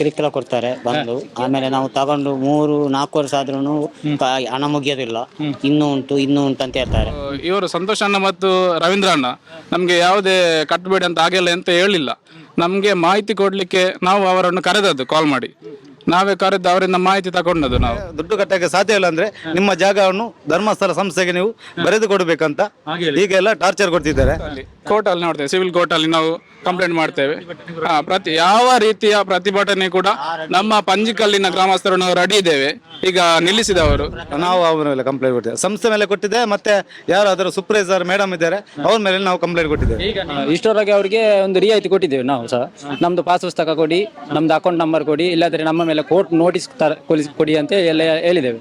ಕಿರಿಕಿರ ಕೊಡ್ತಾರೆ ಬಂದು. ಆಮೇಲೆ ನಾವು ತಗೊಂಡು ಮೂರು ನಾಲ್ಕು ವರ್ಷ ಆದ್ರೂ ಹಣ ಮುಗಿಯೋದಿಲ್ಲ. ಇನ್ನೂ ಉಂಟು ಇನ್ನೂ ಉಂಟು ಅಂತ ಹೇಳ್ತಾರೆ. ಇವರು ಸಂತೋಷ ಅಣ್ಣ ಮತ್ತು ರವೀಂದ್ರ ಅಣ್ಣ. ನಮಗೆ ಯಾವುದೇ ಕಟ್ಟಬೇಡಿ ಅಂತ ಆಗಿಲ್ಲ ಅಂತ ಹೇಳಿಲ್ಲ. ನಮಗೆ ಮಾಹಿತಿ ಕೊಡಲಿಕ್ಕೆ ನಾವು ಅವರನ್ನು ಕರೆದದ್ದು ಕಾಲ್ ಮಾಡಿ. ನಾವೇ ಕರೆದು ಅವರಿಂದ ಮಾಹಿತಿ ತಗೊಂಡದ್ದು ನಾವು. ದುಡ್ಡು ಕಟ್ಟಕ್ಕೆ ಸಾಧ್ಯ ಇಲ್ಲ ಅಂದ್ರೆ ನಿಮ್ಮ ಜಾಗವನ್ನು ಧರ್ಮಸ್ಥಳ ಸಂಸ್ಥೆಗೆ ನೀವು ಬರೆದು ಕೊಡಬೇಕಂತ ಎಲ್ಲ ಟಾರ್ಚರ್ ಕೊಡ್ತಿದ್ದಾರೆ. ಕೋರ್ಟ್ ಅಲ್ಲಿ ಕೋರ್ಟಲ್ಲಿ ನೋಡ್ತೇವೆ ಸಿವಿಲ್ ಕೋರ್ಟಲ್ಲಿ ನಾವು ಕಂಪ್ಲೇಂಟ್ ಮಾಡ್ತೇವೆ. ಹಾ, ಪ್ರತಿ ಯಾವ ರೀತಿಯ ಪ್ರತಿಭಟನೆ ಕೂಡ ನಮ್ಮ ಪಂಜಿಕಲ್ಲಿನ ಗ್ರಾಮಸ್ಥರು ನಾವು ರೆಡಿ ಇದ್ದೇವೆ. ಈಗ ನಿಲ್ಲಿಸಿದವರು. ನಾವು ಅವರ ಮೇಲೆ ಕಂಪ್ಲೇಂಟ್ ಕೊಟ್ಟಿದ್ದೇವೆ ಸಂಸ್ಥೆ ಮೇಲೆ ಕೊಟ್ಟಿದೆ ಮತ್ತೆ ಯಾರು ಅದರ ಸೂಪರ್ವೈಸರ್ ಮೇಡಮ್ ಇದ್ದಾರೆ ಅವ್ರ ಮೇಲೆ ನಾವು ಕಂಪ್ಲೇಂಟ್ ಕೊಟ್ಟಿದ್ದೇವೆ. ಇಷ್ಟರವರೆಗೆ ಅವರಿಗೆ ಒಂದು ರಿಯಾಯಿತಿ ಕೊಟ್ಟಿದ್ದೇವೆ ನಾವು ಸಹ. ನಮ್ದು ಪಾಸ್ ಪುಸ್ತಕ ಕೊಡಿ ನಮ್ದು ಅಕೌಂಟ್ ನಂಬರ್ ಕೊಡಿ ಇಲ್ಲಾದ್ರೆ ನಮ್ಮ ಮೇಲೆ ಕೋರ್ಟ್ ನೋಟಿಸ್ ಕೊಡಿ ಅಂತ ಎಲ್ಲ ಹೇಳಿದ್ದೇವೆ.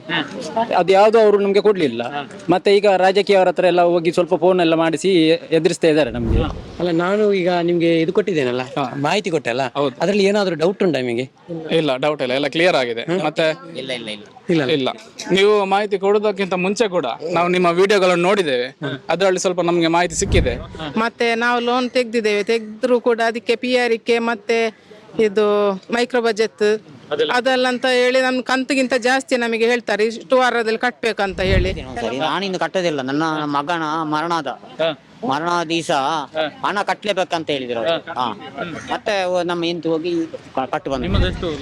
ಅದು ಯಾವುದು ಅವರು ನಮಗೆ ಕೊಡ್ಲಿಲ್ಲ. ಮತ್ತೆ ಈಗ ರಾಜಕೀಯವರ ಹತ್ರ ಎಲ್ಲ ಹೋಗಿ ಸ್ವಲ್ಪ ಫೋನ್ ಎಲ್ಲ ಮಾಡಿಸಿ ಎದುರಿಸ್ತಾ ಇದ್ದಾರೆ ನಮಗೆ. ಅಲ್ಲ ನಾನು ಈಗ ನಿಮ್ಗೆ ಇದು ಕೊಟ್ಟಿದ್ದೇನಲ್ಲ? ಮಾಹಿತಿ ಕೊಟ್ಟೆ ಅಲ್ಲ ಅದರಲ್ಲಿ ಏನಾದರೂ ಡೌಟ್ ಉಂಟಾ ನಿಮಗೆ? ಇಲ್ಲ ಡೌಟ್ ಇಲ್ಲ. ಎಲ್ಲ ಕ್ಲಿಯರ್ ಆಗಿದೆ. ಮತ್ತೆ ಇಲ್ಲ ಇಲ್ಲ ಇಲ್ಲ. ಇಲ್ಲ. ನೀವು ಮಾಹಿತಿ ಕೊಡೋದಕ್ಕಿಂತ ಮುಂಚೆ ಕೂಡ ನಾವು ನಿಮ್ಮ ವಿಡಿಯೋಗಳನ್ನು ನೋಡಿದ್ದೇವೆ. ಅದರಲ್ಲಿ ಸ್ವಲ್ಪ ನಮಗೆ ಮಾಹಿತಿ ಸಿಕ್ಕಿದೆ. ಮತ್ತೆ ನಾವು ಲೋನ್ ತೆಗೆದಿದ್ದೇವೆ. ತೆಗೆದ್ರು ಕೂಡ ಅದಕ್ಕೆ ಪಿ ಆರಿಕೆ ಮತ್ತೆ ಇದು ಮೈಕ್ರೋ ಬಜೆಟ್ ಅದೆಲ್ಲ ಅಂತ ಹೇಳಿ ನಮ್ ಕಂತಿಗಿಂತ ಜಾಸ್ತಿ ನಮಗೆ ಹೇಳ್ತಾರೆ ಇಷ್ಟು ವಾರದಲ್ಲಿ ಕಟ್ಬೇಕಂತ ಹೇಳಿ. ಸರಿ ನಾನಿನ್ನು ಕಟ್ಟೋದಿಲ್ಲ. ನನ್ನ ಮಗನ ಮರಣದ ಮರಣ ದಿವಸ ಹಣ ಕಟ್ಲೇಬೇಕಂತ ಹೇಳಿದ್ರು ಅವ್ರು. ಹಾ. ಮತ್ತೆ ನಮ್ಮ ಎಂತ ಹೋಗಿ ಕ- ಕಟ್ಟು ಬಂದ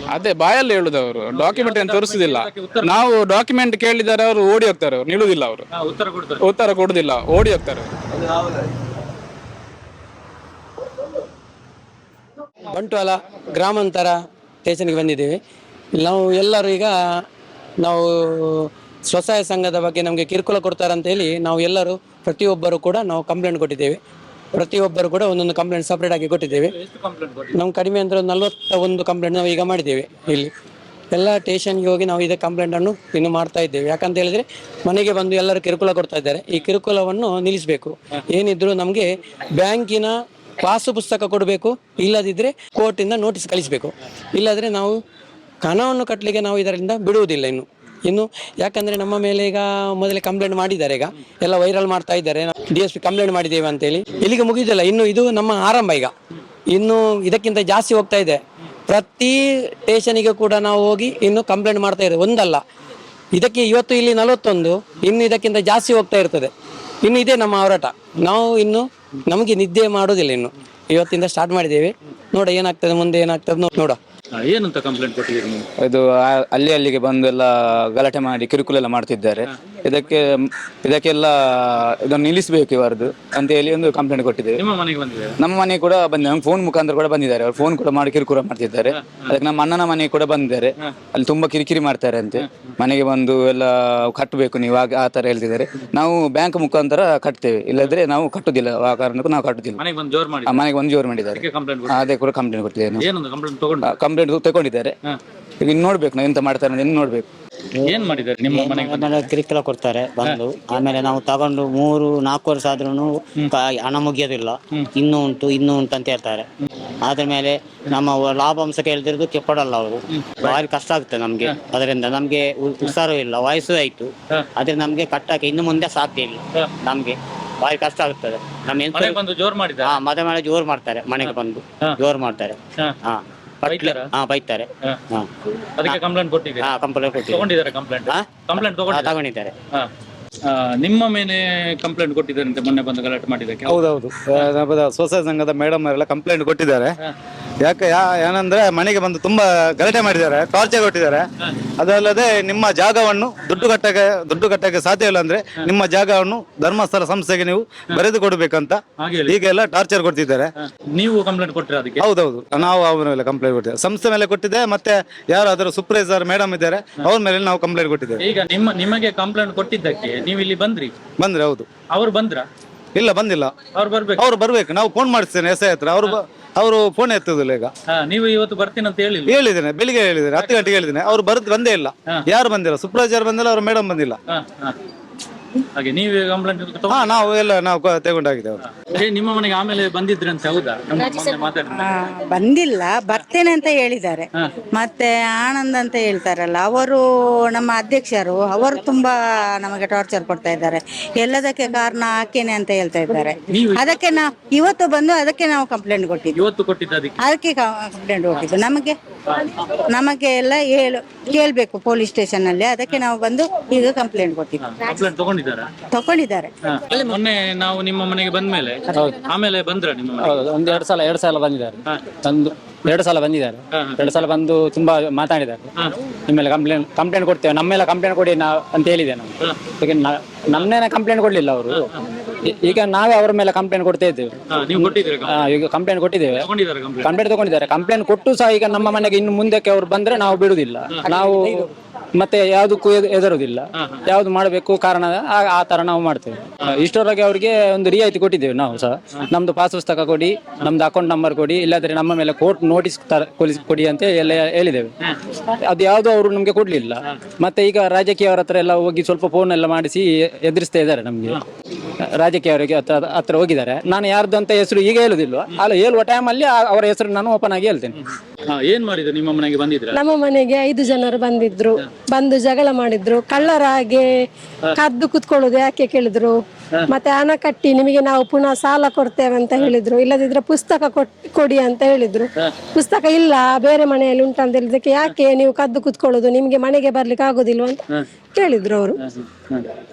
ಅದೇ ಬಾಯಲ್ಲಿ ಹೇಳುದು ಅವರು. ಡಾಕ್ಯುಮೆಂಟ್ ಏನು ತೋರಿಸುದಿಲ್ಲ. ನಾವು ಡಾಕ್ಯುಮೆಂಟ್ ಕೇಳಿದರೆ ಅವರು ಓಡಿ ಹೋಗ್ತಾರೆ ಅವ್ರು ನಿಲ್ಲುದಿಲ್ಲ ಅವರು. ಉತ್ತರ ಕೊಡುದಿಲ್ಲ ಓಡಿ ಹೋಗ್ತಾರೆ. ಅವ್ರು. ಬಂಟ್ವಾಳ ಗ್ರಾಮಾಂತರ ಸ್ಟೇಷನ್ಗೆ ಬಂದಿದ್ದೀವಿ. ನಾವು ಎಲ್ಲರೂ ಈಗ ನಾವು ಸ್ವಸಹಾಯ ಸಂಘದ ಬಗ್ಗೆ ನಮಗೆ ಕಿರುಕುಳ ಕೊಡ್ತಾರೆ ಅಂತ ಹೇಳಿ ನಾವು ಎಲ್ಲರೂ ಪ್ರತಿಯೊಬ್ಬರು ಕೂಡ ನಾವು ಕಂಪ್ಲೇಂಟ್ ಕೊಟ್ಟಿದ್ದೇವೆ. ಪ್ರತಿಯೊಬ್ಬರು ಕೂಡ ಒಂದೊಂದು ಕಂಪ್ಲೇಂಟ್ ಸಪ್ರೇಟ್ ಆಗಿ ಕೊಟ್ಟಿದ್ದೇವೆ. ನಾವು ಕಡಿಮೆ ಅಂದ್ರೆ ಒಂದು ನಲವತ್ತ ಒಂದು ಕಂಪ್ಲೇಂಟ್ ನಾವು ಈಗ ಮಾಡಿದ್ದೇವೆ ಇಲ್ಲಿ. ಎಲ್ಲ ಸ್ಟೇಷನ್ಗೆ ಹೋಗಿ ನಾವು ಇದೇ ಕಂಪ್ಲೇಂಟ್ ಅನ್ನು ಇನ್ನು ಮಾಡ್ತಾ ಇದ್ದೇವೆ. ಯಾಕಂತ ಹೇಳಿದ್ರೆ ಮನೆಗೆ ಬಂದು ಎಲ್ಲರೂ ಕಿರುಕುಳ ಕೊಡ್ತಾ ಇದ್ದಾರೆ. ಈ ಕಿರುಕುಳವನ್ನು ನಿಲ್ಲಿಸಬೇಕು. ಏನಿದ್ರು ನಮಗೆ ಬ್ಯಾಂಕಿನ ಪಾಸು ಪುಸ್ತಕ ಕೊಡಬೇಕು, ಇಲ್ಲದಿದ್ರೆ ಕೋರ್ಟಿಂದ ನೋಟಿಸ್ ಕಳಿಸಬೇಕು. ಇಲ್ಲದ್ರೆ ನಾವು ಹಣವನ್ನು ಕಟ್ಟಲಿಕ್ಕೆ ನಾವು ಇದರಿಂದ ಬಿಡುವುದಿಲ್ಲ ಇನ್ನು. ಇನ್ನು ಯಾಕಂದ್ರೆ ನಮ್ಮ ಮೇಲೆ ಈಗ ಮೊದಲೇ ಕಂಪ್ಲೇಂಟ್ ಮಾಡಿದ್ದಾರೆ ಈಗ. ಎಲ್ಲ ವೈರಲ್ ಮಾಡ್ತಾ ಇದ್ದಾರೆ. ಡಿ ಎಸ್ ಪಿ ಕಂಪ್ಲೇಂಟ್ ಮಾಡಿದ್ದೇವೆ ಅಂತೇಳಿ. ಇಲ್ಲಿಗೆ ಮುಗಿದಿಲ್ಲ ಇನ್ನು ಇದು ನಮ್ಮ ಆರಂಭ ಈಗ. ಇನ್ನು ಇದಕ್ಕಿಂತ ಜಾಸ್ತಿ ಹೋಗ್ತಾ ಇದೆ. ಪ್ರತಿ ಸ್ಟೇಷನಿಗೆ ಕೂಡ ನಾವು ಹೋಗಿ ಇನ್ನು ಕಂಪ್ಲೇಂಟ್ ಮಾಡ್ತಾ ಇದ್ದೇವೆ ಒಂದಲ್ಲ. ಇದಕ್ಕೆ ಇವತ್ತು ಇಲ್ಲಿ ನಲವತ್ತೊಂದು, ಇನ್ನು ಇದಕ್ಕಿಂತ ಜಾಸ್ತಿ ಹೋಗ್ತಾ ಇರ್ತದೆ. ಇನ್ನು ಇದೇ ನಮ್ಮ ಹೋರಾಟ. ನಾವು ಇನ್ನು ನಮಗೆ ನಿದ್ದೆ ಮಾಡೋದಿಲ್ಲ ಇನ್ನು. ಇವತ್ತಿಂದ ಸ್ಟಾರ್ಟ್ ಮಾಡಿದ್ದೇವೆ. ನೋಡ ಏನಾಗ್ತದೆ ಮುಂದೆ ಏನಾಗ್ತದೆ ನೋಡ. ಏನಂತ ಕಂಪ್ಲೇಂಟ್ ಕೊಟ್ಟಿದ್ದೀರಿ ನೀವು? ಇದು ಆ- ಅಲ್ಲಿ ಅಲ್ಲಿಗೆ ಬಂದು ಎಲ್ಲ ಗಲಾಟೆ ಮಾಡಿ ಕಿರುಕುಳ ಎಲ್ಲ ಮಾಡ್ತಿದ್ದಾರೆ. ಇದಕ್ಕೆ ಇದಕ್ಕೆಲ್ಲ ಇದನ್ನು ನಿಲ್ಲಿಸಬೇಕು ಇವರದು ಅಂತ ಹೇಳಿ ಒಂದು ಕಂಪ್ಲೇಂಟ್ ಕೊಟ್ಟಿದ್ದೇವೆ. ನಮ್ಮ ಮನೆಗೆ ಬಂದಿದೆ ನಮ್ಮ ಮನೆ ಕೂಡ ಬಂದಿದೆ ನಮ್ಗೆ ಫೋನ್ ಮುಖಾಂತರ ಕೂಡ ಬಂದಿದ್ದಾರೆ. ಅವ್ರು ಫೋನ್ ಕೂಡ ಮಾಡಿ ಕಿರುಕುಳ ಮಾಡ್ತಿದ್ದಾರೆ. ಅದಕ್ಕೆ ನಮ್ಮ ಅಣ್ಣನ ಮನೆ ಕೂಡ ಬಂದಿದ್ದಾರೆ. ಅಲ್ಲಿ ತುಂಬಾ ಕಿರಿಕಿರಿ ಮಾಡ್ತಾರೆ ಅಂತೆ. ಮನೆಗೆ ಬಂದು ಎಲ್ಲ ಕಟ್ಟಬೇಕು ನೀವು ಆಗ ಆ ತರ ಹೇಳ್ತಿದ್ದಾರೆ. ನಾವು ಬ್ಯಾಂಕ್ ಮುಖಾಂತರ ಕಟ್ತೇವೆ. ಇಲ್ಲದ್ರೆ ನಾವು ಕಟ್ಟುದಿಲ್ಲ. ಆ ಕಾರಣಕ್ಕೂ ನಾವು ಕಟ್ಟುದಿಲ್ಲ. ಮನೆಗೆ ಬಂದು ಜೋರ್ ಮಾಡಿ ಆ ಮನೆಗೆ ಒಂದು ಜೋರು ಮಾಡಿದ್ದಾರೆ. ಕಂಪ್ಲೇಂಟ್ ಅದೇ ಕೂಡ ಕಂಪ್ಲೇಂಟ್ ಕೊಟ್ಟಿದ್ದೇವೆ ಏನೊಂದು ಕಂಪ್ಲೇಂಟ್ ತಗೊಂಡು? ಕಂಪ್ಲೇಂಟ್ ತಗೊಂಡಿದ್ದಾರೆ. ಈಗ ಇನ್ನು ನೋಡ್ಬೇಕು ನಾವು ಎಂತ ಮಾಡ್ತಾರೆ ಅಂತ ಇನ್ನು ನೋಡ್ಬೇಕು. ಏನ್ ಮಾಡಿದ್ದಾರೆ ನಿಮ್ಮ ಮನೆಗೆ? ಬಂದು? ಕಿರಿಕಿರ ಕೊಡ್ತಾರೆ ಬಂದು. ಆಮೇಲೆ ನಾವು ತಗೊಂಡು ಮೂರು ನಾಲ್ಕು ವರ್ಷ ಆದ್ರೂ ಹಣ ಮುಗಿಯೋದಿಲ್ಲ. ಇನ್ನೂ ಉಂಟು ಇನ್ನೂ ಉಂಟು ಅಂತ ಹೇಳ್ತಾರೆ. ಅದ್ರ ಮೇಲೆ ನಮ್ಮ ವ- ಲಾಭಾಂಶ ಕೇಳ್ತಿರೋದು ಕೊಡಲ್ಲ ಅವರು. ಭಾರಿ ಕಷ್ಟ ಆಗುತ್ತೆ ನಮ್ಗೆ. ಅದರಿಂದ ನಮ್ಗೆ ಉ- ಹುಷಾರು ಇಲ್ಲ ವಯಸ್ಸು ಆಯ್ತು. ಆದ್ರೆ ನಮ್ಗೆ ಕಟ್ಟಕ್ಕೆ ಇನ್ನು ಮುಂದೆ ಸಾಧ್ಯ ಇಲ್ಲ. ನಮ್ಗೆ ಭಾರಿ ಕಷ್ಟ ಆಗುತ್ತದೆ ನಮ್ಮ ಹೆಂಡ್ತಿ- ಬಂದು ಜೋರ್ ಮಾಡಿದ್ದಾರೆ? ಹಾ ಮದುವೆ ಮೇಲೆ ಜೋರ್ ಮಾಡ್ತಾರೆ ಮನೆಗೆ ಬಂದು ಜೋರ್ ಮಾಡ್ತಾರೆ. ಹಾ. ಹಾ. ಹಾ ಬೈತಾರೆ. ಹಾ. ಅದಕ್ಕೆ ಕಂಪ್ಲೇಂಟ್ ಕೊಟ್ಟಿದ್ದೀರಿ? ಹಾ ಕಂಪ್ಲೇಂಟ್ ಕೊಟ್ಟಿದ್ದಾರೆ ತಗೊಂಡಿದ್ದಾರೆ ಕಂಪ್ಲೇಂಟ್ ಹಾ? ಕಂಪ್ಲೇಂಟ್ ಹಾ, ತಗೊಂಡಿದ್ದಾರೆ? ತಗೊಂಡಿದ್ದಾರೆ. ಹಾ. ಆ, ನಿಮ್ಮ ಮೇಲೆ ಕಂಪ್ಲೇಂಟ್ ಕೊಟ್ಟಿದ್ದಾರಂತೆ ಮೊನ್ನೆ ಬಂದು ಗಲಾಟೆ ಮಾಡಿದ್ದಕ್ಕೆ? ಹೌದೌದು. ಆ, ನಮ್ಮ ಸಂಘದ ಮೇಡಮ್ ಅವರೆಲ್ಲ ಕಂಪ್ಲೇಂಟ್ ಕೊಟ್ಟಿದ್ದಾರೆ. ಯಾಕೆ ಯಾ ಏನಂದ್ರೆ ಮನೆಗೆ ಬಂದು ತುಂಬಾ ಗಲಾಟೆ ಮಾಡಿದ್ದಾರೆ ಟಾರ್ಚರ್ ಕೊಟ್ಟಿದ್ದಾರೆ. ಅದಲ್ಲದೆ ನಿಮ್ಮ ಜಾಗವನ್ನು ದುಡ್ಡು ಕಟ್ಟಕ್ಕೆ ದುಡ್ಡು ಕಟ್ಟಕ್ಕೆ ಸಾಧ್ಯ ಇಲ್ಲ ಅಂದ್ರೆ ನಿಮ್ಮ ಜಾಗವನ್ನು ಧರ್ಮಸ್ಥಳ ಸಂಸ್ಥೆಗೆ ನೀವು ಬರೆದು ಕೊಡ್ಬೇಕಂತ ಈಗ ಎಲ್ಲ ಹೀಗೆಲ್ಲ ಟಾರ್ಚರ್ ಕೊಡ್ತಿದ್ದಾರೆ. ನೀವು ಕಂಪ್ಲೇಂಟ್ ಕೊಟ್ಟಿರ ಅದಕ್ಕೆ? ಹೌದೌದು. ನಾವು ಅವ್ರ ಮೇಲೆ ಕಂಪ್ಲೇಂಟ್ ಕೊಟ್ಟಿದ್ದೇವೆ. ಸಂಸ್ಥೆ ಮೇಲೆ ಕೊಟ್ಟಿದ್ದೆ ಮತ್ತೆ ಯಾರಾದರೂ ಅದರ ಸೂಪರ್ವೈಸರ್ ಮೇಡಮ್ ಇದ್ದಾರೆ ಅವ್ರ ಮೇಲೆ ನಾವು ಕಂಪ್ಲೇಂಟ್ ಕೊಟ್ಟಿದ್ದೇವೆ. ಈಗ ನಿಮ್ಮ ನಿಮಗೆ ಕಂಪ್ಲೇಂಟ್ ಕೊಟ್ಟಿದ್ದಕ್ಕೆ ನೀವು ಇಲ್ಲಿ ಬಂದ್ರಿ? ಬಂದ್ರೆ ಹೌದು. ಅವ್ರು ಬಂದ್ರ? ಇಲ್ಲ ಬಂದಿಲ್ಲ. ಅವ್ರು ಬರ್ಬೇಕು. ಅವ್ರು ಬರ್ಬೇಕು. ನಾವು ಫೋನ್ ಮಾಡಿಸ್ತೇನೆ ಎಸ್ ಐ ಹತ್ರ. ಅವರು ಅವರು ಫೋನ್ ಎತ್ತುದಿಲ್ಲ ಈಗ. ಹಾ, ನೀವು ಇವತ್ತು ಬರ್ತೀನಿ ಅಂತ ಹೇಳಿ ಹೇಳಿದ್ದೇನೆ ಬೆಳಿಗ್ಗೆ ಹೇಳಿದ್ದೇನೆ ಹತ್ತು ಗಂಟೆಗೆ ಹೇಳಿದ್ದೇನೆ. ಅವ್ರು ಬರ್ತ ಬಂದೇ ಇಲ್ಲ. ಯಾರು ಬಂದಿಲ್ಲ? ಸೂಪರ್ವೈಸರ್ ಬಂದಿಲ್ಲ ಅವ್ರ ಮೇಡಮ್ ಬಂದಿಲ್ಲ. ಹಾ, ಹಾ. ಹಾಗೆ ನೀವು ಕಂಪ್ಲೇಂಟ್ ಹಾ ನಾವು ಎಲ್ಲ ನಾವು ಕ- ತಗೊಂಡಾಗಿದ್ದೇವೆ. ಏ ನಿಮ್ಮ ಮನೆಗೆ ಆಮೇಲೆ ಬಂದಿದ್ರಂತೆ ಹೌದಾ? ನಮ್ಮ ಮೊನ್ನೆ ಮಾತಾಡಿದ್ರೆ. ಆ, ಬಂದಿಲ್ಲ. ಬರ್ತೇನೆ ಅಂತ ಹೇಳಿದ್ದಾರೆ. ಮತ್ತೆ ಆನಂದ್ ಅಂತ ಹೇಳ್ತಾರಲ್ಲ ಅವರು ನಮ್ಮ ಅಧ್ಯಕ್ಷರು ಅವರು ತುಂಬಾ ನಮಗೆ ಟಾರ್ಚರ್ ಕೊಡ್ತಾ ಇದ್ದಾರೆ. ಎಲ್ಲದಕ್ಕೆ ಕಾರಣ ಆಕೆನೆ ಅಂತ ಹೇಳ್ತಾ ಇದ್ದಾರೆ. ಅದಕ್ಕೆ ನಾವು ಇವತ್ತು ಬಂದು ಅದಕ್ಕೆ ನಾವು ಕಂಪ್ಲೇಂಟ್ ಕೊಟ್ಟಿದ್ವಿ ಇವತ್ತು ಕೊಟ್ಟಿದ್ದ ಅದಕ್ಕೆ? ಅದಕ್ಕೆ ಕಂಪ್ಲೇಂಟ್ ಕೊಟ್ಟಿದ್ದು. ನಮಗೆ ನಮಗೆ ಎಲ್ಲ ಹೇಳು ಕೇಳಬೇಕು ಪೊಲೀಸ್ ಸ್ಟೇಷನ್ ಅಲ್ಲಿ. ಅದಕ್ಕೆ ನಾವು ಬಂದು ಈಗ ಕಂಪ್ಲೇಂಟ್ ಕೊಟ್ಟಿದ್ದೀವಿ ಕಂಪ್ಲೇಂಟ್ ತಗೊಂಡಿದ್ದಾರಾ. ಮೊನ್ನೆ ನಾವು ನಿಮ್ಮ ಮನೆಗೆ ಬಂದ ಮೇಲೆ ಆಮೇಲೆ ಬಂದ್ರ ನಿಮ್ಮ ಮನೆಗೆ? ಹೌದು ಒಂದು ಎರಡು ಸಲ ಎರಡು ಸಲ ಬಂದಿದ್ದಾರೆ. ತಂದು ಎರಡು ಸಲ ಬಂದಿದ್ದಾರೆ. ಎರಡು ಸಲ ಬಂದು ತುಂಬಾ ಮಾತಾಡಿದ್ದಾರೆ. ನಿಮ್ಮೆಲ್ಲ ಕಂಪ್ಲೇಂಟ್ ಕಂಪ್ಲೇಂಟ್ ಕೊಡ್ತೇವೆ. ನಮ್ಮೆಲ್ಲ ಕಂಪ್ಲೇಂಟ್ ಕೊಡಿ ನಾ ಅಂತ ಹೇಳಿದೆ ನಾವು. ಈಗ ನ- ನಮ್ನೇನ ಕಂಪ್ಲೇಂಟ್ ಕೊಡ್ಲಿಲ್ಲ ಅವರು. ಈಗ ನಾವೇ ಅವರ ಮೇಲೆ ಕಂಪ್ಲೇಂಟ್ ಕೊಡ್ತಾ ಇದ್ದೇವೆ. ಹಾ, ನೀವು ಕೊಟ್ಟಿದ್ದೀರಾ ಆ, ಈಗ ಕಂಪ್ಲೇಂಟ್ ಕೊಟ್ಟಿದ್ದೇವೆ. ತಗೊಂಡಿದ್ದಾರೆ ಕಂಪ್ಲೇಂಟ್ ಕಂಪ್ಲೇಂಟ್ ತಗೊಂಡಿದ್ದಾರೆ. ಕಂಪ್ಲೇಂಟ್ ಕೊಟ್ಟು ಸಹ ಈಗ ನಮ್ಮ ಮನೆಗೆ ಇನ್ನು ಮುಂದಕ್ಕೆ ಅವ್ರು ಬಂದ್ರೆ ನಾವು ಬಿಡುದಿಲ್ಲ ನಾವು ಮತ್ತೆ ಯಾವ್ದಕ್ಕೂ ಎದರುದಿಲ್ಲ ಹೆದರುದಿಲ್ಲ ಯಾವ್ದು ಮಾಡಬೇಕು ಕಾರಣ ಆ- ಆ ತರ ನಾವು ಮಾಡ್ತೇವೆ. ಇಷ್ಟರವರೆಗೆ ಅವರಿಗೆ ಒಂದು ರಿಯಾಯಿತಿ ಕೊಟ್ಟಿದ್ದೇವೆ ನಾವು ಸಹ. ನಮ್ದು ಪಾಸ್ ಪುಸ್ತಕ ಕೊಡಿ ನಮ್ದು ಅಕೌಂಟ್ ನಂಬರ್ ಕೊಡಿ ಇಲ್ಲಾದ್ರೆ ನಮ್ಮ ಮೇಲೆ ಕೋರ್ಟ್ ನೋಟಿಸ್ ಕೊಡಿ ಅಂತ ಎಲ್ಲ ಹೇಳಿದ್ದೇವೆ. ಅದು ಯಾವುದು ಅವರು ನಮ್ಗೆ ಕೊಡ್ಲಿಲ್ಲ. ಮತ್ತೆ ಈಗ ರಾಜಕೀಯ ಅವ್ರ ಹತ್ರ ಎಲ್ಲ ಹೋಗಿ ಸ್ವಲ್ಪ ಫೋನ್ ಎಲ್ಲ ಮಾಡಿಸಿ ಎದುರಿಸ್ತಾ ಇದ್ದಾರೆ ನಮ್ಗೆ. ರಾಜಕೀಯವರಿಗೆ ಹತ್ರ ಹತ್ರ ಹೋಗಿದ್ದಾರೆ. ನಾನು ಯಾರ್ದು ಅಂತ ಹೆಸರು ಈಗ ಹೇಳುದಿಲ್ವ? ಅಲ್ಲ ಹೇಳುವ ಟೈಮಲ್ಲಿ ಅವರ ಹೆಸರು ನಾನು ಓಪನ್ ಆಗಿ ಹೇಳ್ತೇನೆ. ಹಾ, ಏನ್ ಮಾಡಿದ್ರು? ನಿಮ್ಮ ಮನೆಗೆ ಬಂದಿದ್ರ? ನಮ್ಮ ಮನೆಗೆ ಐದು ಜನರು ಬಂದಿದ್ರು. ಬಂದು ಜಗಳ ಮಾಡಿದ್ರು. ಕಳ್ಳರ ಹಾಗೆ ಕದ್ದು ಕುತ್ಕೊಳ್ಳುದು ಯಾಕೆ ಕೇಳಿದ್ರು? ಮತ್ತೆ ಹಣ ಕಟ್ಟಿ ನಿಮಗೆ ನಾವು ಪುನಃ ಸಾಲ ಕೊಡ್ತೇವೆ ಅಂತ ಹೇಳಿದ್ರು. ಇಲ್ಲದಿದ್ರೆ ಪುಸ್ತಕ ಕೊಟ್- ಕೊಡಿ ಅಂತ ಹೇಳಿದ್ರು. ಪುಸ್ತಕ ಇಲ್ಲ ಬೇರೆ ಮನೆಯಲ್ಲಿ ಉಂಟಂತ ಹೇಳಿದಕ್ಕೆ ಯಾಕೆ ನೀವು ಕದ್ದು ಕುತ್ಕೊಳ್ಳುದು? ನಿಮ್ಗೆ ಮನೆಗೆ ಬರ್ಲಿಕ್ಕೆ ಆಗುದಿಲ್ವ ಅಂತ ಕೇಳಿದ್ರು ಅವರು.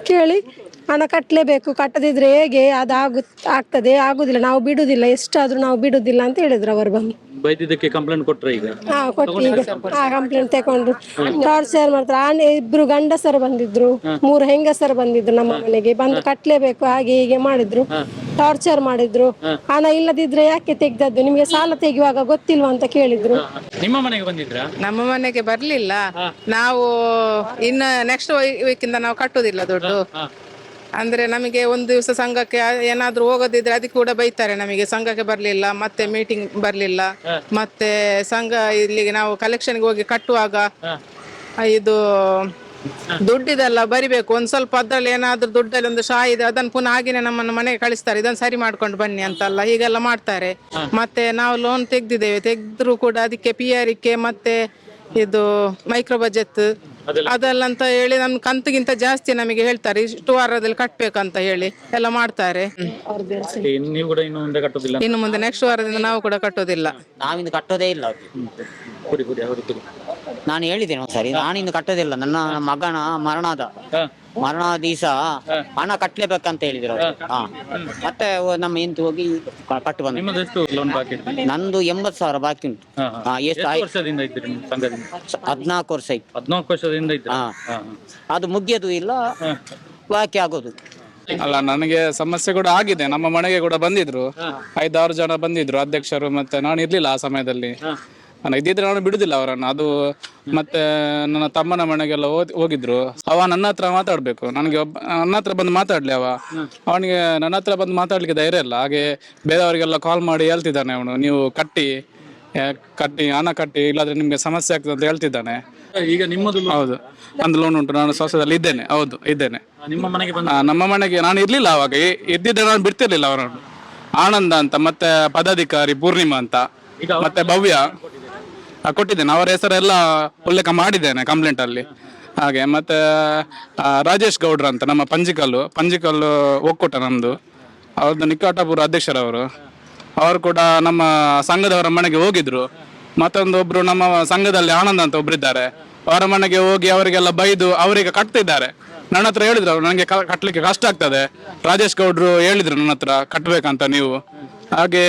ಕೇಳಿ ಹಣ ಕಟ್ಟಲೇಬೇಕು ಕಟ್ಟದಿದ್ರೆ ಹೇಗೆ ಅದು ಆಗು ಆಗ್ತದೆ ಆಗುದಿಲ್ಲ ನಾವು ಬಿಡುದಿಲ್ಲ ಎಷ್ಟಾದ್ರೂ ನಾವು ಬಿಡುದಿಲ್ಲ ಅಂತ ಹೇಳಿದ್ರು ಅವರು ಬಂದು. ಬೈದಿದ್ದಕ್ಕೆ ಕಂಪ್ಲೇಂಟ್ ಕೊಟ್ರ ಈಗ? ಹಾ ಕೊಟ್ಟು ಈಗ. ಹಾ ಕಂಪ್ಲೇಂಟ್ ತಗೊಂಡ್ರು. ಟಾರ್ಚರ್ ಮಾಡ್ತಾರೆ ಆನೆ ಇಬ್ರು ಗಂಡಸರು ಬಂದಿದ್ರು ಮೂರು ಹೆಂಗಸರು ಬಂದಿದ್ರು ನಮ್ಮ ಮನೆಗೆ ಬಂದು ಕಟ್ಲೇಬೇಕು ಹಾಗೆ ಹೀಗೆ ಮಾಡಿದ್ರು. ಟಾರ್ಚರ್ ಮಾಡಿದ್ರು. ಹಣ ಇಲ್ಲದಿದ್ರೆ ಯಾಕೆ ತೆಗ್ದದ್ದು? ನಿಮ್ಗೆ ಸಾಲ ತೆಗೆಯುವಾಗ ಗೊತ್ತಿಲ್ವಾ ಅಂತ ಕೇಳಿದ್ರು. ನಿಮ್ಮ ಮನೆಗೆ ಬಂದಿದ್ರಾ? ನಮ್ಮ ಮನೆಗೆ ಬರ್ಲಿಲ್ಲ. ನಾವು ಇನ್ನು ನೆಕ್ಸ್ಟ್ ವೀಕ್ ಇಂದ ನಾವು ಕಟ್ಟುದಿಲ್ಲ ದುಡ್ಡು. ಅಂದ್ರೆ ನಮಗೆ ಒಂದು ದಿವಸ ಸಂಘಕ್ಕೆ ಏನಾದ್ರೂ ಹೋಗೋದಿದ್ರೆ ಅದಕ್ಕೆ ಕೂಡ ಬೈತಾರೆ ನಮಗೆ. ಸಂಘಕ್ಕೆ ಬರ್ಲಿಲ್ಲ ಮತ್ತೆ ಮೀಟಿಂಗ್ ಬರ್ಲಿಲ್ಲ ಮತ್ತೆ ಸಂಘ ಇಲ್ಲಿಗೆ ನಾವು ಕಲೆಕ್ಷನ್ಗೆ ಹೋಗಿ ಕಟ್ಟುವಾಗ ಇದು ದುಡ್ಡಿದೆಲ್ಲ ಬರಿಬೇಕು. ಒಂದು ಸ್ವಲ್ಪ ಅದ್ರಲ್ಲಿ ಏನಾದ್ರೂ ದುಡ್ಡಲ್ಲಿ ಒಂದು ಶಾ ಇದೆ ಅದನ್ನ ಪುನಃ ಆಗಿನೇ ನಮ್ಮನ್ನು ಮನೆಗೆ ಕಳಿಸ್ತಾರೆ. ಇದನ್ನ ಸರಿ ಮಾಡ್ಕೊಂಡು ಬನ್ನಿ ಅಂತಲ್ಲ ಹೀಗೆಲ್ಲ ಮಾಡ್ತಾರೆ. ಮತ್ತೆ ನಾವು ಲೋನ್ ತೆಗ್ದಿದ್ದೇವೆ. ತೆಗ್ದ್ರು ಕೂಡ ಅದಕ್ಕೆ ಪಿ ಆರ್ ಕೆ ಮತ್ತೆ ಇದು ಮೈಕ್ರೋ ಬಜೆಟ್ ಅದೆಲ್ಲ ಅಂತ ಹೇಳಿ ನಮ್ ಕಂತಿಗಿಂತ ಜಾಸ್ತಿ ನಮಗೆ ಹೇಳ್ತಾರೆ ಇಷ್ಟು ವಾರದಲ್ಲಿ ಕಟ್ಬೇಕಂತ ಹೇಳಿ ಎಲ್ಲ ಮಾಡ್ತಾರೆ. ಇನ್ನು ನೀವು ಕೂಡ ಇನ್ನು ಮುಂದೆ ಕಟ್ಟೋದಿಲ್ಲ? ಇನ್ನು ಮುಂದೆ ನೆಕ್ಸ್ಟ್ ವಾರದಿಂದ ನಾವು ಕೂಡ ಕಟ್ಟೋದಿಲ್ಲ. ನಾವಿಂದು ಕಟ್ಟೋದೇ ಇಲ್ಲ ಅವ್ರು. ಕುಡಿ ಕುಡಿ ಅವರು ಕುಡಿ ನಾನು ಹೇಳಿದ್ದೇನೆ ಒಂದ್ಸರಿ ನಾನಿಂದು ಕಟ್ಟೋದಿಲ್ಲ ನನ್ನ ಮಗನ ಮರಣದ ಮರಣ ದಿವಸ ಹಣ ಕಟ್ಲೇಬೇಕಂತ ಹೇಳಿದ್ರು. ಹಾ. ಮತ್ತೆ ನಮ್ಮ ಹೆಂಡತಿ ಹೋಗಿ ಕ- ಕಟ್ಟು ಬಂದ ನಿಮ್ಮದು ಎಷ್ಟು ಲೋನ್ ಬಾಕಿ ಇದೆ? ನಂದು ಎಂಬತ್ತು ಸಾವಿರ ಬಾಕಿ ಉಂಟು. ಹಾ, ಹಾ. ಹಾ, ಎಷ್ಟು ಎಷ್ಟು ಆಯ್ತು ವರ್ಷದಿಂದ ಇದ್ದೀರಿ ನೀವು ಸಂಘದಿಂದ? ಹದಿನಾಲ್ಕು ವರ್ಷ ಆಯ್ತು. ಹದಿನಾಲ್ಕು ವರ್ಷದಿಂದ ಇದ್ದೀರಾ? ಹಾ. ಹಾ, ಅದು ಮುಗಿಯೋದು ಇಲ್ಲ ಬಾಕಿ ಆಗೋದು. ಅಲ್ಲ ನನಗೆ ಸಮಸ್ಯೆ ಕೂಡ ಆಗಿದೆ. ನಮ್ಮ ಮನೆಗೆ ಕೂಡ ಬಂದಿದ್ರು. ಐದಾರು ಜನ ಬಂದಿದ್ರು ಅಧ್ಯಕ್ಷರು ಮತ್ತೆ ನಾನು ಇರ್ಲಿಲ್ಲ ಆ ಸಮಯದಲ್ಲಿ. ಇದ್ದಿದ್ರೆ ನಾನು ಬಿಡುದಿಲ್ಲ ಅವರನ್ನು. ಅದು ಮತ್ತೆ ನನ್ನ ತಮ್ಮನ ಮನೆಗೆಲ್ಲ ಹೋದ್- ಹೋಗಿದ್ರು. ಅವ ನನ್ನ ಹತ್ರ ಮಾತಾಡ್ಬೇಕು. ನನಗೆ ಒಬ್ಬ ನನ್ನ ಹತ್ರ ಬಂದು ಮಾತಾಡ್ಲಿ ಅವ. ಅವನಿಗೆ ನನ್ನ ಹತ್ರ ಬಂದು ಮಾತಾಡ್ಲಿಕ್ಕೆ ಧೈರ್ಯ ಇಲ್ಲ. ಹಾಗೆ ಬೇರೆಯವರಿಗೆಲ್ಲ ಕಾಲ್ ಮಾಡಿ ಹೇಳ್ತಿದ್ದಾನೆ ಅವನು. ನೀವು ಕಟ್ಟಿ ಆ, ಕಟ್ಟಿ ಹಣ ಕಟ್ಟಿ ಇಲ್ಲಾದ್ರೆ ನಿಮ್ಗೆ ಸಮಸ್ಯೆ ಆಗ್ತದೆ ಅಂತ ಹೇಳ್ತಿದ್ದಾನೆ. ಈಗ ನಿಮ್ಮದು ಹೌದು. ಒಂದು ಲೋನ್ ಉಂಟು. ನಾನು ಸ್ವಸದಲ್ಲಿ ಇದ್ದೇನೆ. ಹೌದು ಇದ್ದೇನೆ. ನಿಮ್ಮ ಮನೆಗೆ ಬಂದ ಆ, ನಮ್ಮ ಮನೆಗೆ ನಾನು ಇರ್ಲಿಲ್ಲ ಅವಾಗ. ಇ- ಇದ್ದಿದ್ರೆ ನಾನು ಬಿಡ್ತಿರ್ಲಿಲ್ಲ ಅವರನ್ನು. ಆನಂದ ಅಂತ ಮತ್ತೆ ಪದಾಧಿಕಾರಿ ಪೂರ್ಣಿಮಾ ಅಂತ ಮತ್ತೆ ಭವ್ಯ. ಆ, ಕೊಟ್ಟಿದ್ದೇನೆ. ಅವರ ಹೆಸರೆಲ್ಲ ಉಲ್ಲೇಖ ಮಾಡಿದ್ದೇನೆ ಕಂಪ್ಲೇಂಟ್ ಅಲ್ಲಿ. ಹಾಗೆ ಮತ್ತೆ ರಾಜೇಶ್ ಗೌಡ್ರ ಅಂತ ನಮ್ಮ ಪಂಜಿಕಲ್ಲು ಪಂಜಿಕಲ್ಲು ಒಕ್ಕೂಟ ನಮ್ದು. ಅವ್ರದ್ದು ನಿಕಟಪುರ ಅಧ್ಯಕ್ಷರವರು. ಅವರು ಕೂಡ ನಮ್ಮ ಸಂಘದವರ ಮನೆಗೆ ಹೋಗಿದ್ರು. ಮತ್ತೊಂದು ಒಬ್ರು ನಮ್ಮ ಸಂಘದಲ್ಲಿ ಆನಂದ್ ಅಂತ ಒಬ್ರಿದ್ದಾರೆ ಅವರ ಮನೆಗೆ ಹೋಗಿ ಅವರಿಗೆಲ್ಲ ಬೈದು ಅವರಿಗೆ ಕಟ್ತಿದ್ದಾರೆ. ನನ್ನ ಹತ್ರ ಹೇಳಿದ್ರು ನನಗೆ ಕಟ್ಲಿಕ್ಕೆ ಕಷ್ಟ ಆಗ್ತದೆ. ರಾಜೇಶ್ ಗೌಡ್ರು ಹೇಳಿದ್ರು ನನ್ನ ಹತ್ರ ಕಟ್ಬೇಕಂತ ನೀವು. ಹಾಗೆ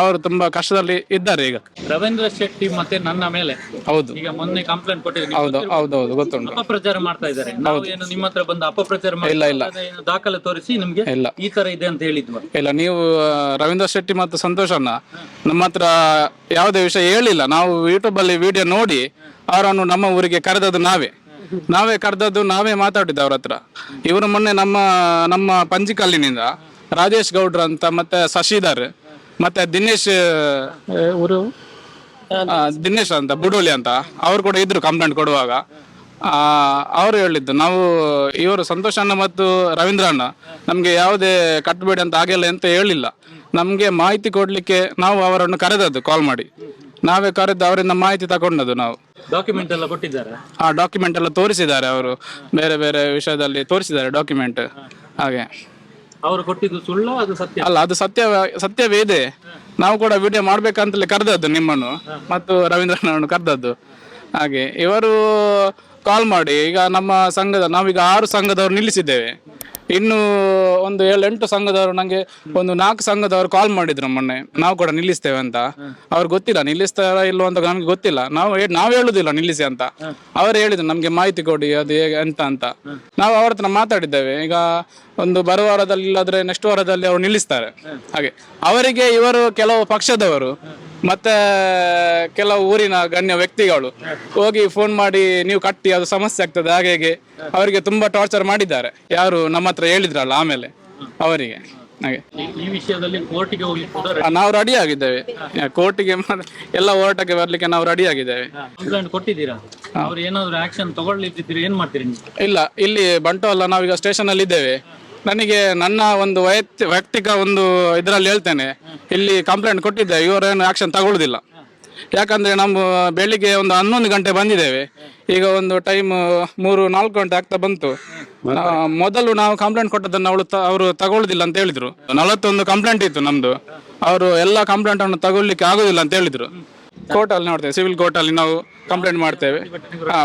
ಅವರು ತುಂಬಾ ಕಷ್ಟದಲ್ಲಿ ಇದ್ದಾರೆ ಈಗ. ರವೀಂದ್ರ ಶೆಟ್ಟಿ ಮತ್ತೆ ನನ್ನ ಮೇಲೆ. ಹೌದು. ಈಗ ಮೊನ್ನೆ ಕಂಪ್ಲೇಂಟ್ ಕೊಟ್ಟಿದ್ದೀನಿ ಹೌದು ಹೌದು ಹೌದು ಗೊತ್ತುಂಟು. ಅಪಪ್ರಚಾರ ಮಾಡ್ತಾ ಇದ್ದಾರೆ. ನಾವು ಏನು ನಿಮ್ಮ ಹತ್ರ ಬಂದು ಅಪಪ್ರಚಾರ ಮಾಡಿ ಇಲ್ಲ, ಇಲ್ಲ. ದಾಖಲೆ ತೋರಿಸಿ ನಿಮ್ಗೆ ಇಲ್ಲ. ಈ ತರ ಇದೆ ಅಂತ ಹೇಳಿದ್ವಿ ಇಲ್ಲ ನೀವು ರವೀಂದ್ರ ಶೆಟ್ಟಿ ಮತ್ತು ಸಂತೋಷ್ ಅಣ್ಣ ನಮ್ಮ ಹತ್ರ ಯಾವುದೇ ವಿಷಯ ಹೇಳಿಲ್ಲ. ನಾವು ಯೂಟ್ಯೂಬ್ ಅಲ್ಲಿ ವಿಡಿಯೋ ನೋಡಿ ಅವರನ್ನು ನಮ್ಮ ಊರಿಗೆ ಕರೆದದ್ದು ನಾವೇ. ನಾವೇ ಕರೆದದ್ದು ನಾವೇ ಮಾತಾಡಿದ್ದು ಅವ್ರ ಹತ್ರ. ಇವರು ಮೊನ್ನೆ ನಮ್ಮ ನಮ್ಮ ಪಂಜಿಕಲ್ಲಿನಿಂದ ರಾಜೇಶ್ ಗೌಡ್ರ ಅಂತ ಮತ್ತೆ ಶಶಿಧರ್ ಮತ್ತೆ ದಿನೇಶ್ ಊರು? ಆ, ದಿನೇಶ್ ಅಂತ ಬುಡೋಲಿ ಅಂತ. ಅವ್ರು ಕೂಡ ಇದ್ರು ಕಂಪ್ಲೇಂಟ್ ಕೊಡುವಾಗ. ಆ, ಅವರು ಹೇಳಿದ್ದು ನಾವು ಇವರು ಸಂತೋಷ್ ಅಣ್ಣ ಮತ್ತು ರವೀಂದ್ರ ಅಣ್ಣ ನಮಗೆ ಯಾವುದೇ ಕಟ್ಟಬೇಡಿ ಅಂತ ಆಗಿಲ್ಲ ಅಂತ ಹೇಳಿಲ್ಲ. ನಮಗೆ ಮಾಹಿತಿ ಕೊಡ್ಲಿಕ್ಕೆ ನಾವು ಅವರನ್ನು ಕರೆದದ್ದು ಕಾಲ್ ಮಾಡಿ. ನಾವೇ ಕರೆದು ಅವರಿಂದ ಮಾಹಿತಿ ತಗೊಂಡದ್ದು ನಾವು. ಡಾಕ್ಯುಮೆಂಟ್ ಎಲ್ಲ ಕೊಟ್ಟಿದ್ದಾರೆ? ಆ ಡಾಕ್ಯುಮೆಂಟ್ ಎಲ್ಲ ತೋರಿಸಿದ್ದಾರೆ ಅವರು. ಬೇರೆ ಬೇರೆ ವಿಷಯದಲ್ಲಿ ತೋರಿಸಿದ್ದಾರೆ ಡಾಕ್ಯುಮೆಂಟ್ ಹಾಗೆ. ಅವರು ಕೊಟ್ಟಿದ್ದು ಸುಳ್ಳು ಅದು ಸತ್ಯ? ಅಲ್ಲ ಅದು ಸತ್ಯ ಸತ್ಯವೇ ಇದೆ ನಾವು ಕೂಡ ವಿಡಿಯೋ ಮಾಡ್ಬೇಕಂತಲೇ ಕರೆದದ್ದು ನಿಮ್ಮನ್ನು ಮತ್ತು ರವೀಂದ್ರನನ್ನು ಕರೆದದ್ದು. ಹಾಗೆ ಇವರು ಕಾಲ್ ಮಾಡಿ ಈಗ ನಮ್ಮ ಸಂಘದ ನಾವೀಗ ಆರು ಸಂಘದವರು ನಿಲ್ಲಿಸಿದ್ದೇವೆ. ಇನ್ನು ಒಂದು ಏಳು ಎಂಟು ಸಂಘದವರು ನಂಗೆ ಒಂದು ನಾಲ್ಕು ಸಂಘದವರು ಕಾಲ್ ಮಾಡಿದ್ರು ಮೊನ್ನೆ. ನಾವು ಕೂಡ ನಿಲ್ಲಿಸ್ತೇವೆ ಅಂತ. ಅವ್ರು ಗೊತ್ತಿಲ್ಲ, ನಿಲ್ಲಿಸ್ತಾರ ಇಲ್ವೋ ಅಂತ ನಮ್ಗೆ ಗೊತ್ತಿಲ್ಲ. ನಾವು ನಾವು ಹೇಳುದಿಲ್ಲ ನಿಲ್ಲಿಸಿ ಅಂತ. ಅವರು ಹೇಳಿದ್ರು, ನಮ್ಗೆ ಮಾಹಿತಿ ಕೊಡಿ, ಅದು ಹೇಗೆ, ಎಂತ ಅಂತ. ನಾವು ಅವ್ರ ಹತ್ರ ಮಾತಾಡಿದ್ದೇವೆ. ಈಗ ಒಂದು ಬರುವ ವಾರದಲ್ಲಿ ಇಲ್ಲಾದ್ರೆ ನೆಕ್ಸ್ಟ್ ವಾರದಲ್ಲಿ ಅವರು ನಿಲ್ಲಿಸ್ತಾರೆ. ಹಾಗೆ. ಅವರಿಗೆ ಇವರು ಕೆಲವು ಪಕ್ಷದವರು ಮತ್ತೆ ಕೆಲವು ಊರಿನ ಗಣ್ಯ ವ್ಯಕ್ತಿಗಳು ಹೋಗಿ ಫೋನ್ ಮಾಡಿ ನೀವು ಕಟ್ಟಿ ಅದು ಸಮಸ್ಯೆ ಆಗ್ತದೆ ಹಾಗೆ ಹೀಗೆ. ಅವರಿಗೆ ತುಂಬಾ ಟಾರ್ಚರ್ ಮಾಡಿದ್ದಾರೆ. ಯಾರು ನಮ್ಮ ಹತ್ರ ಹೇಳಿದ್ರಲ್ಲ ಆಮೇಲೆ ಅವರಿಗೆ. ಹಾಗೆ. ಈ- ವಿಷಯದಲ್ಲಿ ಕೋರ್ಟಿಗೆ ಹೋಗಿ ನಾವು ರೆಡಿ ಆಗಿದ್ದೇವೆ. ಕೋರ್ಟಿಗೆ ಎಲ್ಲ ಹೋರಾಟಕ್ಕೆ ಬರ್ಲಿಕ್ಕೆ ನಾವು ರೆಡಿ ಆಗಿದ್ದೇವೆ. ಕೊಟ್ಟಿದ್ದೀರಾ? ಅವ್ರು ಏನಾದ್ರು ಆಕ್ಷನ್ ಏನ್ ಮಾಡ್ತೀರಿ ಇಲ್ಲ ಇಲ್ಲಿ ಬಂಟವಲ್ಲ ನಾವೀಗ ಸ್ಟೇಷನ್ ಅಲ್ಲಿ ಇದ್ದೇವೆ. ನನಗೆ ನನ್ನ ಒಂದು ವೈಯಕ್ತಿಕ ವೈಯಕ್ತಿಕ ಒಂದು ಇದರಲ್ಲಿ ಹೇಳ್ತೇನೆ. ಇಲ್ಲಿ ಕಂಪ್ಲೇಂಟ್ ಕೊಟ್ಟಿದ್ದೆ. ಇವರೇನು ಆಕ್ಷನ್ ತಗೊಳ್ಳೋದಿಲ್ಲ ಯಾಕಂದ್ರೆ ನಮ್ಮ ಬೆಳಿಗ್ಗೆ ಒಂದು ಹನ್ನೊಂದು ಗಂಟೆ ಬಂದಿದ್ದೇವೆ. ಈಗ ಒಂದು ಟೈಮ್ ಮೂರು ನಾಲ್ಕು ಗಂಟೆ ಆಗ್ತಾ ಬಂತು. ಆ, ಮೊದಲು ನಾವು ಕಂಪ್ಲೇಂಟ್ ಕೊಟ್ಟದನ್ನು ಅವಳು ತ- ಅವರು ತಗೊಳ್ಳೋದಿಲ್ಲ ಅಂತ ಹೇಳಿದ್ರು. ನಲವತ್ತೊಂದು ಕಂಪ್ಲೇಂಟ್ ಇತ್ತು ನಮ್ದು. ಅವರು ಎಲ್ಲ ಕಂಪ್ಲೇಂಟ್ ಅನ್ನು ತಗೊಳ್ಳಿಕ್ಕೆ ಆಗುದಿಲ್ಲ ಅಂತ ಹೇಳಿದ್ರು. ಕೋರ್ಟ್ ಅಲ್ಲಿ ನೋಡ್ತೇವೆ. ಸಿವಿಲ್ ಕೋರ್ಟ್ ಅಲ್ಲಿ ನಾವು ಕಂಪ್ಲೇಂಟ್ ಮಾಡ್ತೇವೆ.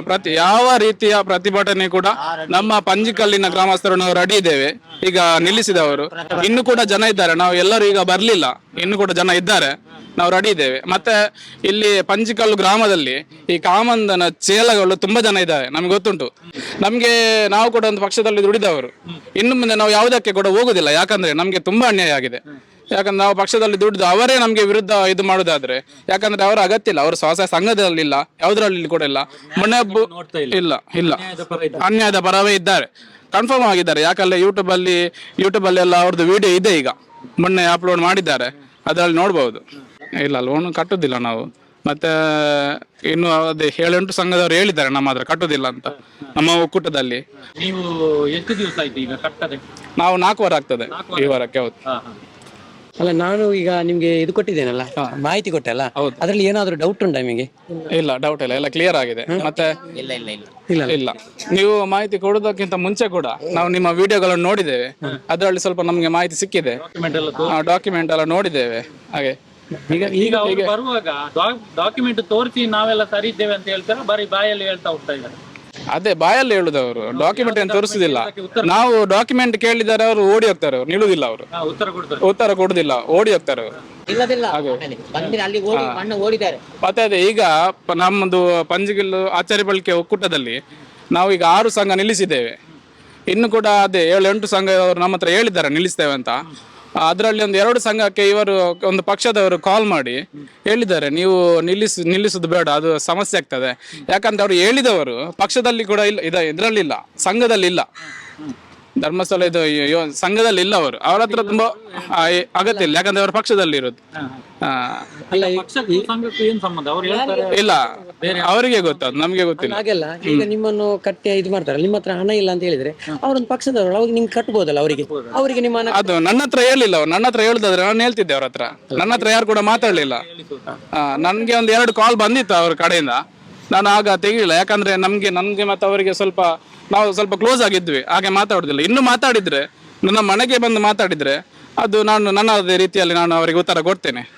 ಪ್ರತಿ ಯಾವ ರೀತಿಯ ಪ್ರತಿಭಟನೆ ಕೂಡ ನಮ್ಮ ಪಂಜಿಕಲ್ಲಿನ ಗ್ರಾಮಸ್ಥರು ನಾವು ರೆಡಿ ಇದ್ದೇವೆ. ಈಗ ನಿಲ್ಲಿಸಿದವರು. ಇನ್ನು ಕೂಡ ಜನ ಇದ್ದಾರೆ. ನಾವು ಎಲ್ಲರೂ ಈಗ ಬರ್ಲಿಲ್ಲ. ಇನ್ನು ಕೂಡ ಜನ ಇದ್ದಾರೆ. ನಾವು ರೆಡಿ ಇದ್ದೇವೆ. ಮತ್ತೆ ಇಲ್ಲಿ ಪಂಜಿಕಲ್ಲು ಗ್ರಾಮದಲ್ಲಿ ಈ ಕಾಮಂದನ ಚೇಲಗಳು ತುಂಬಾ ಜನ ಇದ್ದಾರೆ. ನಮ್ಗೆ ಗೊತ್ತುಂಟು. ನಮ್ಗೆ ನಾವು ಕೂಡ ಒಂದು ಪಕ್ಷದಲ್ಲಿ ದುಡಿದವರು. ಇನ್ನು ಮುಂದೆ ನಾವು ಯಾವುದಕ್ಕೆ ಕೂಡ ಹೋಗುದಿಲ್ಲ. ಯಾಕಂದ್ರೆ ನಮ್ಗೆ ತುಂಬಾ ಅನ್ಯಾಯ ಆಗಿದೆ. ಯಾಕಂದ್ರೆ ನಾವು ಪಕ್ಷದಲ್ಲಿ ದುಡಿದು ಅವರೇ ನಮಗೆ ವಿರುದ್ಧ ಇದು ಮಾಡುದಾದ್ರೆ ಯಾಕಂದ್ರೆ ಅವರ ಅಗತ್ಯ ಇಲ್ಲ ಅವರು ಸ್ವಸಹಾಯ ಸಂಘದಲ್ಲಿ ಇಲ್ಲ ಯಾವ್ದ್ರಲ್ಲಿ ಕೂಡ ಇಲ್ಲ. ಮೊನ್ನೆ ಒಬ್ಬ ಇಲ್ಲ. ಇಲ್ಲ ಅನ್ಯಾಯದ ಪರವೇ ಇದ್ದಾರೆ. ಕನ್ಫರ್ಮ್ ಆಗಿದ್ದಾರೆ. ಯಾಕಂದ್ರೆ ಯೂಟ್ಯೂಬ್ ಅಲ್ಲಿ ಯೂಟ್ಯೂಬ್ ಅಲ್ಲಿ ಎಲ್ಲ ಅವ್ರದ್ದು ವಿಡಿಯೋ ಇದೆ ಈಗ. ಮೊನ್ನೆ ಅಪ್ಲೋಡ್ ಮಾಡಿದ್ದಾರೆ. ಅದರಲ್ಲಿ ನೋಡ್ಬೋದು. ಇಲ್ಲ ಲೋನ್ ಕಟ್ಟುದಿಲ್ಲ ನಾವು. ಮತ್ತೆ ಇನ್ನು ಅದೇ ಹೇಳೆಂಟು ಸಂಘದವರು ಹೇಳಿದ್ದಾರೆ ನಮ್ಮ ಹತ್ರ ಕಟ್ಟುದಿಲ್ಲ ಅಂತ. ನಮ್ಮ ಒಕ್ಕೂಟದಲ್ಲಿ. ನೀವು ಎಷ್ಟು ದಿವಸ ಆಯ್ತು ಈಗ ಕಟ್ಟದೆ? ನಾವು ನಾಲ್ಕು ವಾರ ಆಗ್ತದೆ ಈ ವಾರಕ್ಕೆ ಹೌದು. ಅಲ್ಲ ನಾನು ಈಗ ನಿಮ್ಗೆ ಇದು ಕೊಟ್ಟಿದ್ದೇನಲ್ಲ? ಮಾಹಿತಿ ಕೊಟ್ಟೆ ಅಲ್ಲ ಅದ್ರಲ್ಲಿ ಏನಾದ್ರೂ ಡೌಟ್ ಉಂಟಾ ನಿಮಗೆ? ಇಲ್ಲ ಡೌಟ್ ಇಲ್ಲ. ಎಲ್ಲ ಕ್ಲಿಯರ್ ಆಗಿದೆ. ಮತ್ತೆ ಇಲ್ಲ ಇಲ್ಲ ಇಲ್ಲ. ಇಲ್ಲ. ಇಲ್ಲ. ನೀವು ಮಾಹಿತಿ ಕೊಡೋದಕ್ಕಿಂತ ಮುಂಚೆ ಕೂಡ ನಾವು ನಿಮ್ಮ ವಿಡಿಯೋಗಳನ್ನು ನೋಡಿದ್ದೇವೆ. ಅದರಲ್ಲಿ ಸ್ವಲ್ಪ ನಮಗೆ ಮಾಹಿತಿ ಸಿಕ್ಕಿದೆ. ಡಾಕ್ಯುಮೆಂಟ್ ಎಲ್ಲ ಡಾಕ್ಯುಮೆಂಟ್ ಎಲ್ಲ ನೋಡಿದ್ದೇವೆ. ಹಾಗೆ. ಈಗ ಈಗ ಅವ್ರು ಬರುವಾಗ ಡಾಕ್ಯುಮೆಂಟ್ ತೋರಿಸಿ ನಾವೆಲ್ಲ ಸರಿ ಇದ್ದೇವೆ ಅಂತ ಹೇಳ್ತಾರೆ. ಬರೀ ಬಾಯಲ್ಲಿ ಹೇಳ್ತಾ ಹೋಗ್ತಾ ಇದ್ದಾರೆ. ಅದೇ ಬಾಯಲ್ಲಿ ಹೇಳುದು ಅವರು. ಡಾಕ್ಯುಮೆಂಟ್ ಏನು ತೋರಿಸುದಿಲ್ಲ. ನಾವು ಡಾಕ್ಯುಮೆಂಟ್ ಕೇಳಿದರೆ ಅವರು ಓಡಿ ಹೋಗ್ತಾರೆ ಅವರು. ನಿಲ್ಲುದಿಲ್ಲ ಅವರು. ಉತ್ತರ ಕೊಡ್ತಾರೆ. ಉತ್ತರ ಕೊಡುದಿಲ್ಲ. ಓಡಿ ಹೋಗ್ತಾರೆ ಅವರು. ಇಲ್ಲದಿಲ್ಲ ಆಮೇಲೆ ಬಂದ್ರೆ ಅಲ್ಲಿ ಓಡಿ ಮಣ್ಣು ಓಡಿದ್ದಾರೆ. ಮತ್ತೆ ಅದೇ ಈಗ ಪ- ನಮ್ಮದು ಪಂಜಗಿಲ್ಲು ಆಚಾರ್ಯ ಬಳಿಕೆ ಒಕ್ಕೂಟದಲ್ಲಿ ನಾವು ಈಗ ಆರು ಸಂಘ ನಿಲ್ಲಿಸಿದ್ದೇವೆ. ಇನ್ನು ಕೂಡ ಅದೇ ಏಳು ಎಂಟು ಸಂಘ ಅವರು ನಮ್ಮ ಹತ್ರ ಹೇಳಿದ್ದಾರೆ ನಿಲ್ಲಿಸ್ತೇವೆ ಅಂತ. ಅದರಲ್ಲಿ ಒಂದು ಎರಡು ಸಂಘಕ್ಕೆ ಇವರು ಒಂದು ಪಕ್ಷದವರು ಕಾಲ್ ಮಾಡಿ ಹೇಳಿದ್ದಾರೆ, ನೀವು ನಿಲ್ಲಿಸ್, ನಿಲ್ಲಿಸುದು ಬೇಡ, ಅದು ಸಮಸ್ಯೆ ಆಗ್ತದೆ. ಯಾಕಂದ್ರೆ ಅವರು ಹೇಳಿದವರು ಪಕ್ಷದಲ್ಲಿ ಕೂಡ ಇಲ್ಲ, ಇದ, ಇದರಲ್ಲಿಲ್ಲ ಸಂಘದಲ್ಲಿ ಇಲ್ಲ ಧರ್ಮಸ್ಥಳ ಇದು ಸಂಘದಲ್ಲಿ ಇಲ್ಲ ಅವರು ಅವ್ರ ಹತ್ರ ತುಂಬಾ ಆ, ಅಗತ್ಯ ಇಲ್ಲ. ಯಾಕಂದ್ರೆ ಅವ್ರ ಪಕ್ಷದಲ್ಲಿ ಇರೋದು. ಆ, ಅಲ್ಲ ಪಕ್ಷಕ್ಕೂ ಸಂಘಕ್ಕೂ ಏನ್ ಸಂಬಂಧ? ಅವ್ರು ಹೇಳ್ತಾರೆ ಇಲ್ಲ. ಅವರಿಗೆ ಗೊತ್ತದು. ನಮ್ಗೆ ಗೊತ್ತಿಲ್ಲ. ಹಾಗೆಲ್ಲ. ಈಗ ನಿಮ್ಮನ್ನು ಕಟ್ಟಿ ಇದು ಮಾಡ್ತಾರೆ ನಿಮ್ಮ ಹತ್ರ ಹಣ ಇಲ್ಲ ಅಂತ ಹೇಳಿದ್ರೆ ಅವರೊಂದು ಪಕ್ಷದವರು ಅವ್ರಿಗೆ ನಿಮ್ಗೆ ಕಟ್ಬೋದಲ್ಲ ಅವರಿಗೆ? ಅವರಿಗೆ ನಿಮ್ಮ ಹಣ ಅದು ನನ್ನ ಹತ್ರ ಹೇಳಿಲ್ಲ ಅವ್ರು. ನನ್ನ ಹತ್ರ ಹೇಳುದಾದ್ರೆ ನಾನು ಹೇಳ್ತಿದ್ದೆ ಅವ್ರ ಹತ್ರ. ನನ್ನ ಹತ್ರ ಯಾರು ಕೂಡ ಮಾತಾಡ್ಲಿಲ್ಲ. ಆ, ನನ್ಗೆ ಒಂದ್ ಎರಡು ಕಾಲ್ ಬಂದಿತ್ತು ಅವ್ರ ಕಡೆಯಿಂದ. ನಾನು ಆಗ ತೆಗಿಲಿಲ್ಲ. ಯಾಕಂದ್ರೆ ನಮ್ಗೆ ನನ್ಗೆ ಮತ್ತೆ ಅವರಿಗೆ ಸ್ವಲ್ಪ ನಾವು ಸ್ವಲ್ಪ ಕ್ಲೋಸ್ ಆಗಿದ್ವಿ, ಹಾಗೆ ಮಾತಾಡುದಿಲ್ಲ. ಇನ್ನು ಮಾತಾಡಿದ್ರೆ, ನನ್ನ ಮನೆಗೆ ಬಂದು ಮಾತಾಡಿದ್ರೆ, ಅದು ನಾನು ನನ್ನ ರೀತಿಯಲ್ಲಿ ನಾನು ಅವರಿಗೆ ಉತ್ತರ ಕೊಡ್ತೇನೆ.